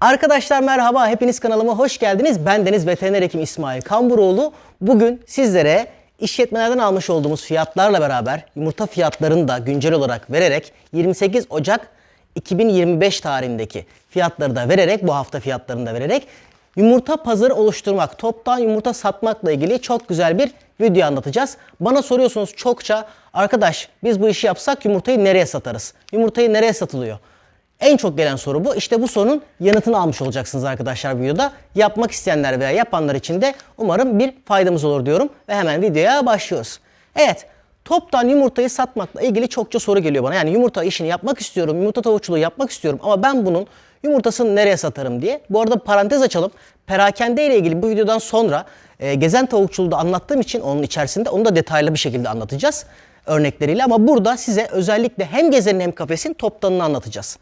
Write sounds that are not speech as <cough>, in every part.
Arkadaşlar merhaba, hepiniz kanalıma hoş geldiniz. Ben Deniz Veteriner Hekim İsmail Kamburoğlu. Bugün sizlere işletmelerden almış olduğumuz fiyatlarla beraber yumurta fiyatlarını da güncel olarak vererek 28 Ocak 2025 tarihindeki fiyatları da vererek, bu hafta fiyatlarını da vererek yumurta pazarı oluşturmak, toptan yumurta satmakla ilgili çok güzel bir video anlatacağız. Bana soruyorsunuz çokça, arkadaş biz bu işi yapsak yumurtayı nereye satarız? Yumurtayı nereye satılıyor? En çok gelen soru bu. İşte bu sorunun yanıtını almış olacaksınız arkadaşlar videoda. Yapmak isteyenler veya yapanlar için de umarım bir faydamız olur diyorum. Ve hemen videoya başlıyoruz. Evet, toptan yumurtayı satmakla ilgili çokça soru geliyor bana. Yani yumurta işini yapmak istiyorum, yumurta tavukçuluğu yapmak istiyorum ama ben bunun yumurtasını nereye satarım diye. Bu arada parantez açalım. Perakende ile ilgili bu videodan sonra e, gezen tavukçuluğu da anlattığım için onun içerisinde onu da detaylı bir şekilde anlatacağız örnekleriyle. Ama burada size özellikle hem gezenin hem kafesin toptanını anlatacağız.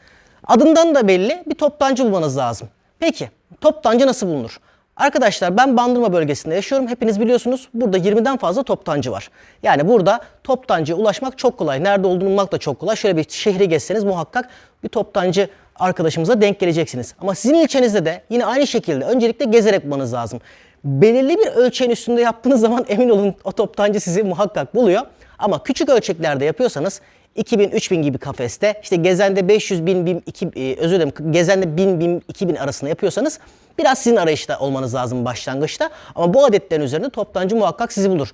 Adından da belli bir toptancı bulmanız lazım. Peki toptancı nasıl bulunur? Arkadaşlar ben Bandırma bölgesinde yaşıyorum. Hepiniz biliyorsunuz burada 20'den fazla toptancı var. Yani burada toptancıya ulaşmak çok kolay. Nerede olduğunu bulmak da çok kolay. Şöyle bir şehri gezseniz muhakkak bir toptancı arkadaşımıza denk geleceksiniz. Ama sizin ilçenizde de yine aynı şekilde öncelikle gezerek bulmanız lazım. Belirli bir ölçeğin üstünde yaptığınız zaman emin olun o toptancı sizi muhakkak buluyor. Ama küçük ölçeklerde yapıyorsanız 2000 3000 gibi kafeste işte gezende 500 bin, bin 2, e, özür dilerim gezende 1000 bin 2000 arasında yapıyorsanız biraz sizin arayışta olmanız lazım başlangıçta. Ama bu adetlerin üzerinde toptancı muhakkak sizi bulur.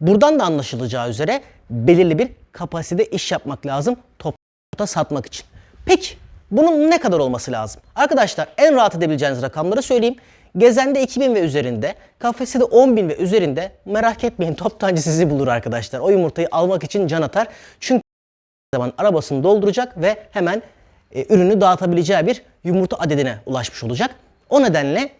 Buradan da anlaşılacağı üzere belirli bir kapasite iş yapmak lazım topta satmak için. Peki bunun ne kadar olması lazım? Arkadaşlar en rahat edebileceğiniz rakamları söyleyeyim. Gezende 2000 ve üzerinde, kafesi de 10.000 ve üzerinde merak etmeyin <laughs> toptancı sizi bulur arkadaşlar. O yumurtayı almak için can atar. Çünkü zaman arabasını dolduracak ve hemen e, ürünü dağıtabileceği bir yumurta adedine ulaşmış olacak. O nedenle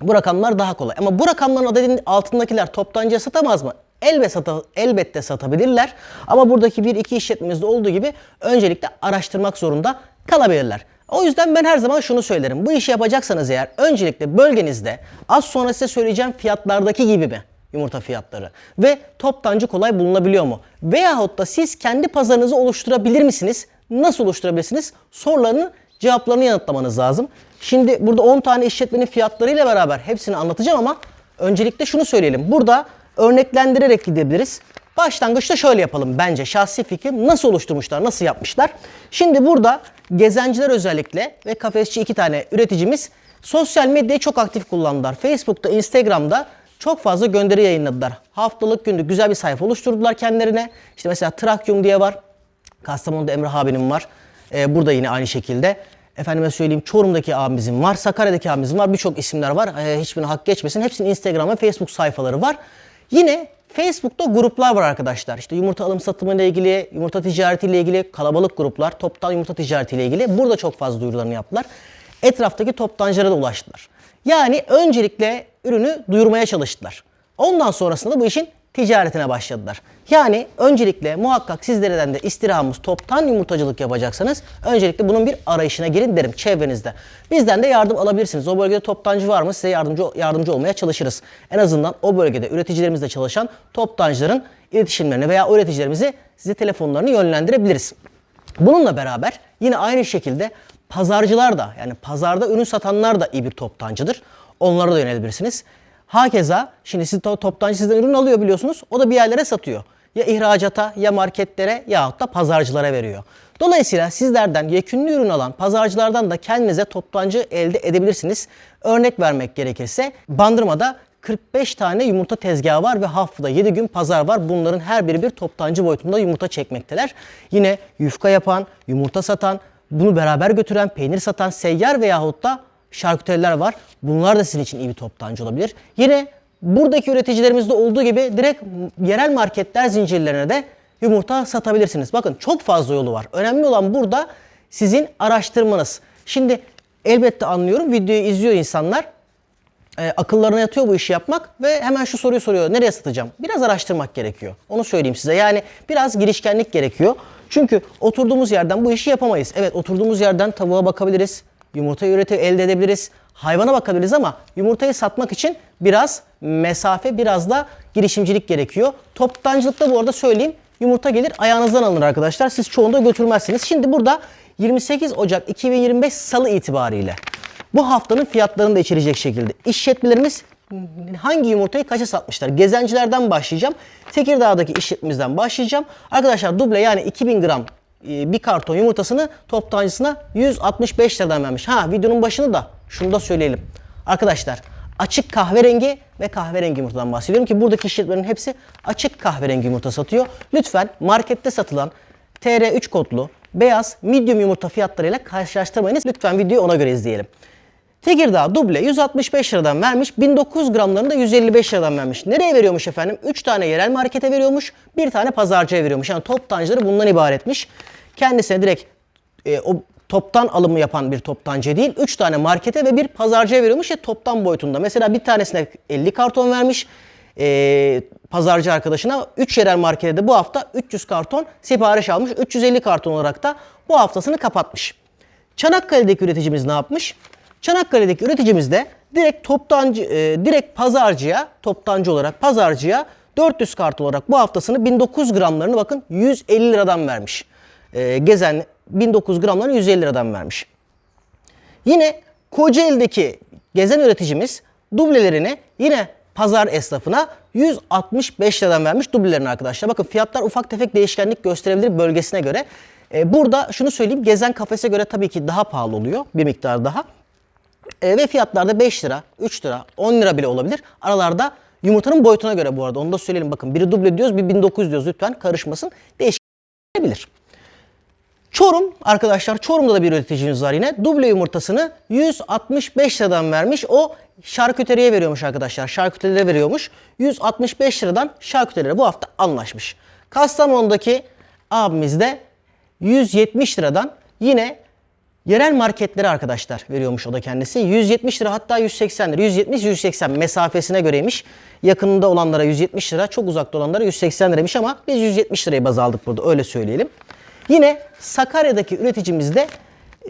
bu rakamlar daha kolay. Ama bu rakamların adedinin altındakiler toptancıya satamaz mı? Elbette, sata, elbette satabilirler. Ama buradaki bir iki işletmemizde olduğu gibi öncelikle araştırmak zorunda kalabilirler. O yüzden ben her zaman şunu söylerim. Bu işi yapacaksanız eğer öncelikle bölgenizde az sonra size söyleyeceğim fiyatlardaki gibi mi? Yumurta fiyatları ve toptancı kolay bulunabiliyor mu? Veyahut da siz kendi pazarınızı oluşturabilir misiniz? Nasıl oluşturabilirsiniz? Sorularının cevaplarını yanıtlamanız lazım. Şimdi burada 10 tane işletmenin fiyatlarıyla beraber hepsini anlatacağım ama öncelikle şunu söyleyelim. Burada örneklendirerek gidebiliriz. Başlangıçta şöyle yapalım bence şahsi fikrim nasıl oluşturmuşlar, nasıl yapmışlar. Şimdi burada gezenciler özellikle ve kafesçi iki tane üreticimiz sosyal medyayı çok aktif kullandılar. Facebook'ta, Instagram'da çok fazla gönderi yayınladılar. Haftalık günlük güzel bir sayfa oluşturdular kendilerine. İşte mesela Trakyum diye var. Kastamonu'da Emrah abinin var. Ee, burada yine aynı şekilde. Efendime söyleyeyim Çorum'daki abimizin var. Sakarya'daki abimizin var. Birçok isimler var. Ee, hiçbirine hak geçmesin. Hepsinin Instagram ve Facebook sayfaları var. Yine Facebook'ta gruplar var arkadaşlar. İşte yumurta alım satımı ile ilgili, yumurta ticareti ile ilgili kalabalık gruplar, toptan yumurta ticareti ile ilgili burada çok fazla duyurularını yaptılar. Etraftaki toptancılara da ulaştılar. Yani öncelikle ürünü duyurmaya çalıştılar. Ondan sonrasında bu işin ticaretine başladılar. Yani öncelikle muhakkak sizlerden de istirhamımız toptan yumurtacılık yapacaksanız öncelikle bunun bir arayışına girin derim çevrenizde. Bizden de yardım alabilirsiniz. O bölgede toptancı var mı size yardımcı yardımcı olmaya çalışırız. En azından o bölgede üreticilerimizle çalışan toptancıların iletişimlerini veya üreticilerimizi size telefonlarını yönlendirebiliriz. Bununla beraber yine aynı şekilde pazarcılar da yani pazarda ürün satanlar da iyi bir toptancıdır. Onlara da yönelebilirsiniz. Hakeza şimdi siz toptancı sizden ürün alıyor biliyorsunuz. O da bir yerlere satıyor. Ya ihracata ya marketlere yahut da pazarcılara veriyor. Dolayısıyla sizlerden yekünlü ürün alan pazarcılardan da kendinize toptancı elde edebilirsiniz. Örnek vermek gerekirse Bandırma'da 45 tane yumurta tezgahı var ve haftada 7 gün pazar var. Bunların her biri bir toptancı boyutunda yumurta çekmekteler. Yine yufka yapan, yumurta satan, bunu beraber götüren, peynir satan seyyar veyahut da şarküteriler var. Bunlar da sizin için iyi bir toptancı olabilir. Yine buradaki üreticilerimizde olduğu gibi direkt yerel marketler zincirlerine de yumurta satabilirsiniz. Bakın çok fazla yolu var. Önemli olan burada sizin araştırmanız. Şimdi elbette anlıyorum videoyu izliyor insanlar. E, akıllarına yatıyor bu işi yapmak ve hemen şu soruyu soruyor. Nereye satacağım? Biraz araştırmak gerekiyor. Onu söyleyeyim size. Yani biraz girişkenlik gerekiyor. Çünkü oturduğumuz yerden bu işi yapamayız. Evet oturduğumuz yerden tavuğa bakabiliriz. Yumurta üreti elde edebiliriz. Hayvana bakabiliriz ama yumurtayı satmak için biraz mesafe, biraz da girişimcilik gerekiyor. Toptancılıkta bu arada söyleyeyim yumurta gelir ayağınızdan alınır arkadaşlar. Siz çoğunda götürmezsiniz. Şimdi burada 28 Ocak 2025 Salı itibariyle bu haftanın fiyatlarını da içerecek şekilde işletmelerimiz hangi yumurtayı kaça satmışlar? Gezencilerden başlayacağım. Tekirdağ'daki işletmemizden başlayacağım. Arkadaşlar duble yani 2000 gram e, bir karton yumurtasını toptancısına 165 liradan vermiş. Ha videonun başını da şunu da söyleyelim. Arkadaşlar açık kahverengi ve kahverengi yumurtadan bahsediyorum ki buradaki işletmelerin hepsi açık kahverengi yumurta satıyor. Lütfen markette satılan TR3 kodlu beyaz medium yumurta fiyatlarıyla karşılaştırmayınız. Lütfen videoyu ona göre izleyelim. Tekirdağ duble 165 liradan vermiş. 1900 gramlarını da 155 liradan vermiş. Nereye veriyormuş efendim? 3 tane yerel markete veriyormuş. Bir tane pazarcıya veriyormuş. Yani toptancıları bundan ibaretmiş. Kendisine direkt e, o toptan alımı yapan bir toptancı değil. 3 tane markete ve bir pazarcıya veriyormuş ya toptan boyutunda. Mesela bir tanesine 50 karton vermiş. E, pazarcı arkadaşına 3 yerel markete de bu hafta 300 karton sipariş almış. 350 karton olarak da bu haftasını kapatmış. Çanakkale'deki üreticimiz ne yapmış? Çanakkale'deki üreticimiz de direkt toptancı, e, direkt pazarcıya, toptancı olarak pazarcıya 400 kart olarak bu haftasını 1900 gramlarını bakın 150 liradan vermiş. E, gezen 1900 gramlarını 150 liradan vermiş. Yine Kocaeli'deki gezen üreticimiz dublelerini yine pazar esnafına 165 liradan vermiş dublelerini arkadaşlar. Bakın fiyatlar ufak tefek değişkenlik gösterebilir bölgesine göre. E, burada şunu söyleyeyim gezen kafese göre tabii ki daha pahalı oluyor bir miktar daha. E, ve fiyatlarda 5 lira, 3 lira, 10 lira bile olabilir. Aralarda yumurtanın boyutuna göre bu arada onu da söyleyelim. Bakın biri duble diyoruz, bir 1900 diyoruz. Lütfen karışmasın. Değişebilir. Çorum arkadaşlar Çorum'da da bir üreticimiz var yine. Duble yumurtasını 165 liradan vermiş. O şarküteriye veriyormuş arkadaşlar. Şarküterilere veriyormuş. 165 liradan şarküterilere bu hafta anlaşmış. Kastamonu'daki abimiz de 170 liradan yine Yerel marketlere arkadaşlar veriyormuş o da kendisi. 170 lira hatta 180 lira. 170-180 mesafesine göreymiş. Yakınında olanlara 170 lira, çok uzakta olanlara 180 liraymış ama biz 170 lirayı baz aldık burada öyle söyleyelim. Yine Sakarya'daki üreticimiz de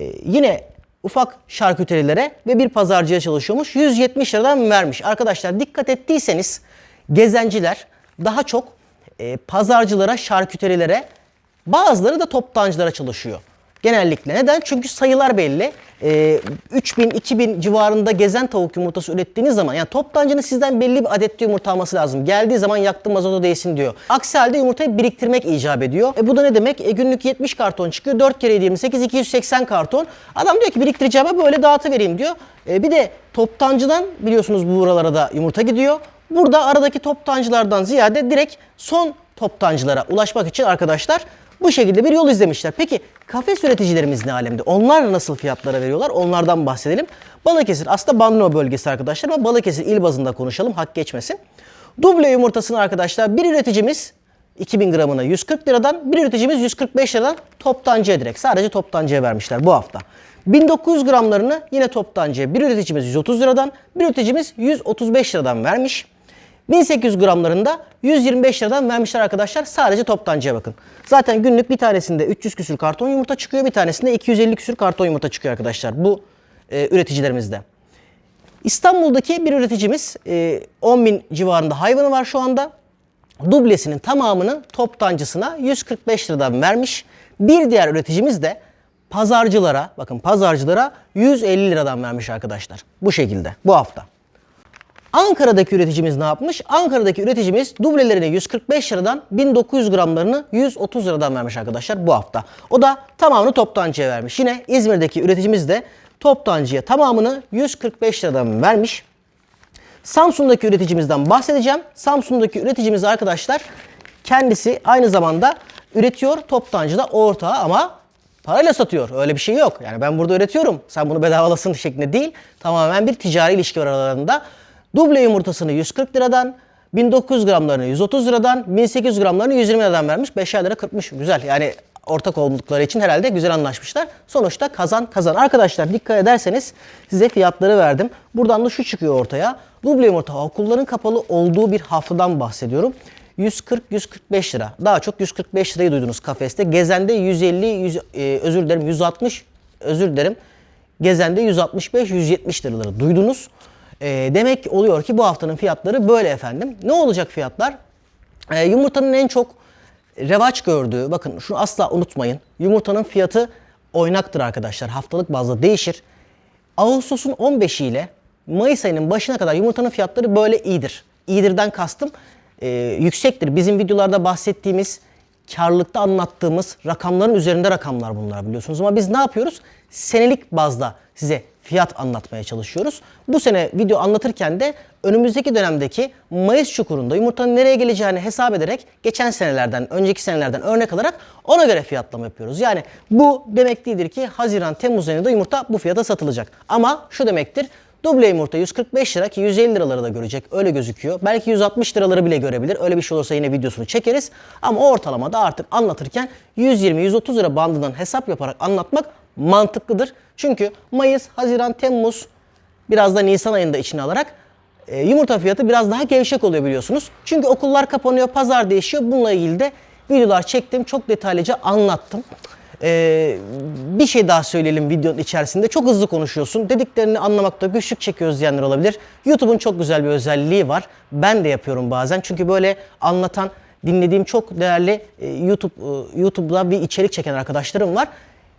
e, yine ufak şarküterilere ve bir pazarcıya çalışıyormuş. 170 liradan vermiş. Arkadaşlar dikkat ettiyseniz gezenciler daha çok e, pazarcılara, şarküterilere bazıları da toptancılara çalışıyor. Genellikle. Neden? Çünkü sayılar belli. Ee, 3000-2000 civarında gezen tavuk yumurtası ürettiğiniz zaman yani toptancının sizden belli bir adette yumurta alması lazım. Geldiği zaman yaktım mazotu değsin diyor. Aksi halde yumurtayı biriktirmek icap ediyor. E bu da ne demek? E günlük 70 karton çıkıyor. 4 kere 28 280 karton. Adam diyor ki biriktireceğime böyle dağıtıvereyim diyor. E bir de toptancıdan biliyorsunuz bu buralara da yumurta gidiyor. Burada aradaki toptancılardan ziyade direkt son toptancılara ulaşmak için arkadaşlar bu şekilde bir yol izlemişler. Peki kafes üreticilerimiz ne alemde? Onlar nasıl fiyatlara veriyorlar? Onlardan bahsedelim. Balıkesir aslında Bandırma bölgesi arkadaşlar ama Balıkesir il bazında konuşalım hak geçmesin. Duble yumurtasını arkadaşlar bir üreticimiz 2000 gramına 140 liradan bir üreticimiz 145 liradan toptancıya direkt sadece toptancıya vermişler bu hafta. 1900 gramlarını yine toptancıya bir üreticimiz 130 liradan bir üreticimiz 135 liradan vermiş. 1800 gramlarında 125 liradan vermişler arkadaşlar. Sadece toptancıya bakın. Zaten günlük bir tanesinde 300 küsür karton yumurta çıkıyor. Bir tanesinde 250 küsür karton yumurta çıkıyor arkadaşlar. Bu e, üreticilerimizde. İstanbul'daki bir üreticimiz e, 10 bin civarında hayvanı var şu anda. Dublesinin tamamını toptancısına 145 liradan vermiş. Bir diğer üreticimiz de pazarcılara, bakın pazarcılara 150 liradan vermiş arkadaşlar. Bu şekilde bu hafta. Ankara'daki üreticimiz ne yapmış? Ankara'daki üreticimiz dublelerini 145 liradan 1900 gramlarını 130 liradan vermiş arkadaşlar bu hafta. O da tamamını toptancıya vermiş. Yine İzmir'deki üreticimiz de toptancıya tamamını 145 liradan vermiş. Samsun'daki üreticimizden bahsedeceğim. Samsun'daki üreticimiz arkadaşlar kendisi aynı zamanda üretiyor. Toptancı da ortağı ama parayla satıyor. Öyle bir şey yok. Yani ben burada üretiyorum. Sen bunu bedavalasın <laughs> şeklinde değil. Tamamen bir ticari ilişki var aralarında. Duble yumurtasını 140 liradan, 1900 gramlarını 130 liradan, 1800 gramlarını 120 liradan vermiş. 5'er lira kırpmış. Güzel. Yani ortak oldukları için herhalde güzel anlaşmışlar. Sonuçta kazan kazan. Arkadaşlar dikkat ederseniz size fiyatları verdim. Buradan da şu çıkıyor ortaya. Duble yumurta okulların kapalı olduğu bir haftadan bahsediyorum. 140-145 lira. Daha çok 145 lirayı duydunuz kafeste. Gezende 150, 100, e, özür dilerim 160, özür dilerim. Gezende 165-170 liraları duydunuz. E, demek oluyor ki bu haftanın fiyatları böyle efendim. Ne olacak fiyatlar? E, yumurtanın en çok revaç gördüğü, bakın şunu asla unutmayın. Yumurtanın fiyatı oynaktır arkadaşlar. Haftalık bazda değişir. Ağustos'un 15'i ile Mayıs ayının başına kadar yumurtanın fiyatları böyle iyidir. İyidirden kastım e, yüksektir. Bizim videolarda bahsettiğimiz, karlılıkta anlattığımız rakamların üzerinde rakamlar bunlar biliyorsunuz. Ama biz ne yapıyoruz? Senelik bazda size fiyat anlatmaya çalışıyoruz. Bu sene video anlatırken de önümüzdeki dönemdeki Mayıs çukurunda yumurtanın nereye geleceğini hesap ederek geçen senelerden, önceki senelerden örnek alarak ona göre fiyatlama yapıyoruz. Yani bu demek değildir ki Haziran, Temmuz ayında yumurta bu fiyata satılacak. Ama şu demektir. Duble yumurta 145 lira ki 150 liraları da görecek. Öyle gözüküyor. Belki 160 liraları bile görebilir. Öyle bir şey olursa yine videosunu çekeriz. Ama ortalamada artık anlatırken 120-130 lira bandından hesap yaparak anlatmak mantıklıdır. Çünkü Mayıs, Haziran, Temmuz biraz da Nisan ayında içine alarak e, yumurta fiyatı biraz daha gevşek oluyor biliyorsunuz. Çünkü okullar kapanıyor, pazar değişiyor. Bununla ilgili de videolar çektim. Çok detaylıca anlattım. Ee, bir şey daha söyleyelim videonun içerisinde. Çok hızlı konuşuyorsun. Dediklerini anlamakta güçlük çekiyoruz diyenler olabilir. YouTube'un çok güzel bir özelliği var. Ben de yapıyorum bazen. Çünkü böyle anlatan, dinlediğim çok değerli e, YouTube e, YouTube'da bir içerik çeken arkadaşlarım var.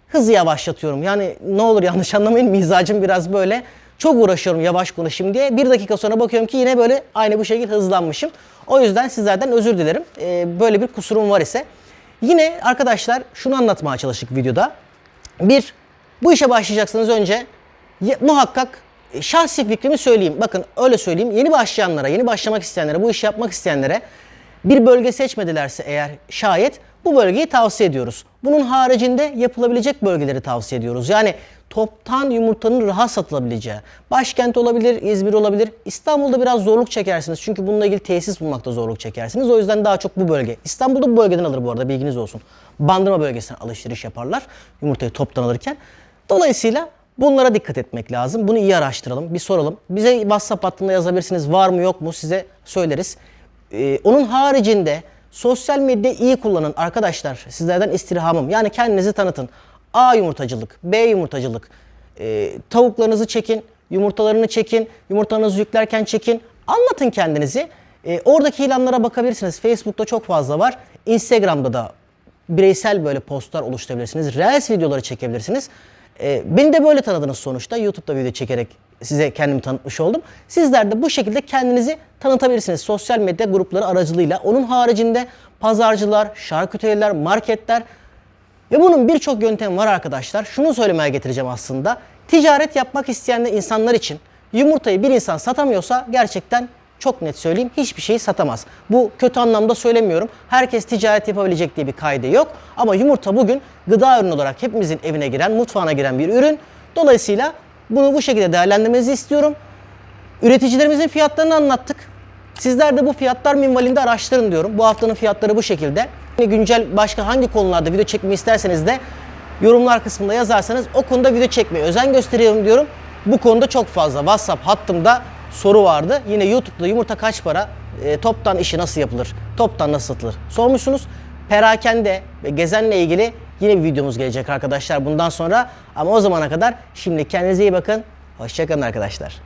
Hızı yavaşlatıyorum. Yani ne olur yanlış anlamayın mizacım biraz böyle. Çok uğraşıyorum yavaş konuşayım diye. Bir dakika sonra bakıyorum ki yine böyle aynı bu şekilde hızlanmışım. O yüzden sizlerden özür dilerim. Ee, böyle bir kusurum var ise. Yine arkadaşlar şunu anlatmaya çalıştık videoda. Bir, bu işe başlayacaksanız önce muhakkak e, şahsi fikrimi söyleyeyim. Bakın öyle söyleyeyim. Yeni başlayanlara, yeni başlamak isteyenlere, bu işi yapmak isteyenlere bir bölge seçmedilerse eğer şayet bu bölgeyi tavsiye ediyoruz. Bunun haricinde yapılabilecek bölgeleri tavsiye ediyoruz. Yani toptan yumurtanın rahat satılabileceği. Başkent olabilir, İzmir olabilir. İstanbul'da biraz zorluk çekersiniz. Çünkü bununla ilgili tesis bulmakta zorluk çekersiniz. O yüzden daha çok bu bölge. İstanbul'da bu bölgeden alır bu arada bilginiz olsun. Bandırma bölgesinden alışveriş yaparlar yumurtayı toptan alırken. Dolayısıyla bunlara dikkat etmek lazım. Bunu iyi araştıralım, bir soralım. Bize WhatsApp hattında yazabilirsiniz. Var mı yok mu size söyleriz. Ee, onun haricinde sosyal medya iyi kullanın arkadaşlar. Sizlerden istirhamım. Yani kendinizi tanıtın. A yumurtacılık, B yumurtacılık. Ee, tavuklarınızı çekin, yumurtalarını çekin, yumurtalarınızı yüklerken çekin. Anlatın kendinizi. Ee, oradaki ilanlara bakabilirsiniz. Facebook'ta çok fazla var. Instagram'da da bireysel böyle postlar oluşturabilirsiniz. Reels videoları çekebilirsiniz. Ee, beni de böyle tanıdınız sonuçta. YouTube'da video çekerek size kendimi tanıtmış oldum. Sizler de bu şekilde kendinizi tanıtabilirsiniz sosyal medya grupları aracılığıyla. Onun haricinde pazarcılar, şarküteriler, marketler ve bunun birçok yöntemi var arkadaşlar. Şunu söylemeye getireceğim aslında. Ticaret yapmak isteyen de insanlar için yumurtayı bir insan satamıyorsa gerçekten çok net söyleyeyim hiçbir şeyi satamaz. Bu kötü anlamda söylemiyorum. Herkes ticaret yapabilecek diye bir kaydı yok. Ama yumurta bugün gıda ürünü olarak hepimizin evine giren, mutfağına giren bir ürün. Dolayısıyla bunu bu şekilde değerlendirmenizi istiyorum. Üreticilerimizin fiyatlarını anlattık. Sizler de bu fiyatlar minvalinde araştırın diyorum. Bu haftanın fiyatları bu şekilde. Yine Güncel başka hangi konularda video çekmeyi isterseniz de yorumlar kısmında yazarsanız o konuda video çekmeye özen gösteriyorum diyorum. Bu konuda çok fazla WhatsApp hattımda soru vardı. Yine YouTube'da yumurta kaç para, e, toptan işi nasıl yapılır, toptan nasıl satılır sormuşsunuz. Perakende ve gezenle ilgili Yine bir videomuz gelecek arkadaşlar bundan sonra. Ama o zamana kadar şimdi kendinize iyi bakın. Hoşçakalın arkadaşlar.